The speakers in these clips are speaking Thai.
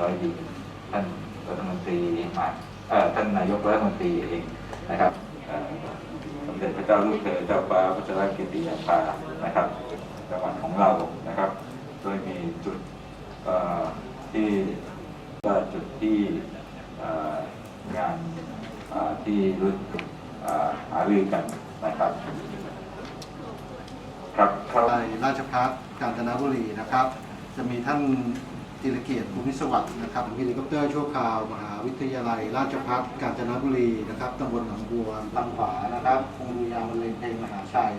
ร้อยดีท่านรัฐมนตรีมาเอ่อท่านนายกรัฐมนตรีเองนะครับสมเด็จพระเจ้าลูกเธอเจ้าฟ้าพัชรกิติยาภานะครับจังหวัดของเรานะครับ โดยมีจุดที่จุดที่งานที่รู้เอ่อหารือกันนะครับ ครับเข้าในราชพัฒกาญจนบุรีนะครับ จะมีท่าน จิรเกียรติภูมิสวัสดิ์นะครับเฮลิคอปเตอร์ชั่วคราว มหาวิทยาลัย ราชพัฒกาญจนบุรีนะครับตำบลหนองบัวทางขวานะครับคงดูยาบรรเลงเพลงมหาชัย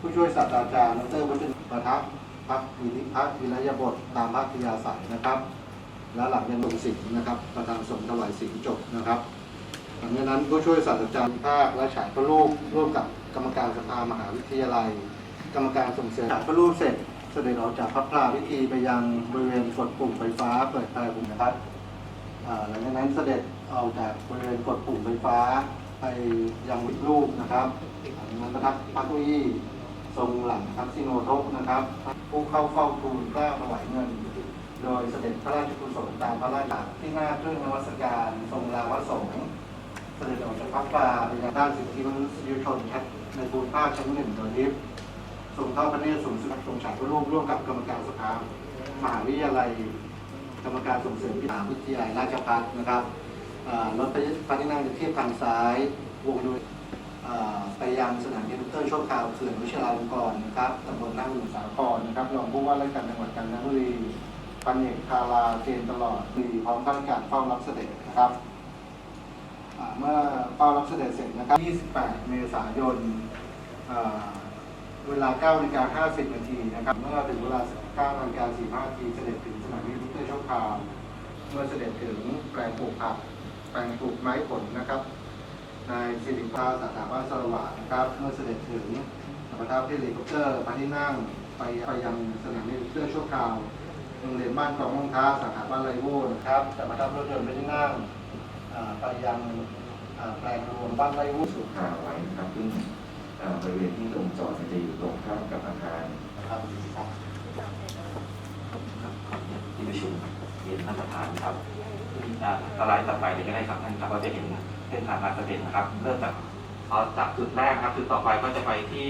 ผู้ช่วยศาสตราจารย์ดรวัชรประทับพักวินิพัฒน์วิรยบทตามพัทยาศัยนะครับ และหลังยังลงสิงนะครับ ประธานสงฆ์ถวายสิงจบนะครับหลังจากนั้นผู้ช่วยศาสตราจารย์ภาคและฉายพระรูปร่วมกับกรรมการสภามหาวิทยาลัย กรรมการส่งเสริมฉายพระรูปเสร็จ เสด็จออกจากพระพลาพิธีไปยังบริเวณกดปุ่มไฟฟ้าเปิดไฟปุ่มนะครับหลังจากนั้นเสด็จออกจากบริเวณกดปุ่มไฟฟ้าไปยังวิรูปนะครับหลังนั้นประทับพระเก้าอี้ทรงหลังทักษิโนทกนะครับ ผู้เข้าเฝ้าทูลเกล้าถวายเงิน โดยเสด็จพระราชกุศลตามพระราชดำริที่หน้าเครื่องนวัตการทรงลาวสงฆ์เสด็จออกจากพระปลาไปยังด้านสิทธิมนุษยชนชั้นในภูมิภาคชั้นหนึ่งโดยลิฟต์ ทรงเข้าพระเนตรสูงสุดทรงฉายพระรูปร่วมกับกรรมการสภามหาวิทยาลัย กรรมการส่งเสริมพิธาวิทยาลัยราชภัฏนะครับรถพระที่นั่งเทียบทางซ้ายวงโดยไปยังสนามเฮลิคอปเตอร์ชั่วคราวเขื่อนวิชราลงกรนะครับตำบลหน้าหมู่สาครนะครับรองผู้ว่าราชการจังหวัดกาญจนบุรีพันเอกคาราเจนตลอดมีพร้อมข้าราชการเฝ้ารับเสด็จนะครับเมื่อเฝ้ารับเสด็จเสร็จนะครับ 28 เมษายน เวลา9นาฬิกา50นาทีนะครับเมื่อถึงเวลา9นาฬิกา45นาทีเสด็จถึงสนามบินทุกเตอร์ชั่วคราวเมื่อเสด็จถึงแปลงปลูกผักแปลงปลูกไม้ผลนะครับนายสิริภาสถาบันสรวานะครับเมื่อเสด็จถึงประทับที่เฮลิคอปเตอร์พระที่นั่งไปไปยังสนามเฮลิคอปเตอร์ชั่วคราวโรงเรียนบ้านกองมงท้าสาขาบ้านไรโวนะครับแต่ประทับรถยนต์ไปที่นั่งไปยังแปลงรวมบ้านไรโวสุข่าวไว้ครับซึ่ง บริเวณที่ลงจอดจะอยู่ตรงข้ามกับอาคารครับที่ประชุมเรียนท่านประธานครับตาสไลด์ต่อไปเลยก็ได้ครับท่านครับก็จะเห็นเส้นทางการเสด็จนะครับ เริ่มจากเอาจากจุดแรกครับจุดต่อไปก็จะไปที่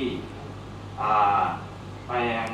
แปลง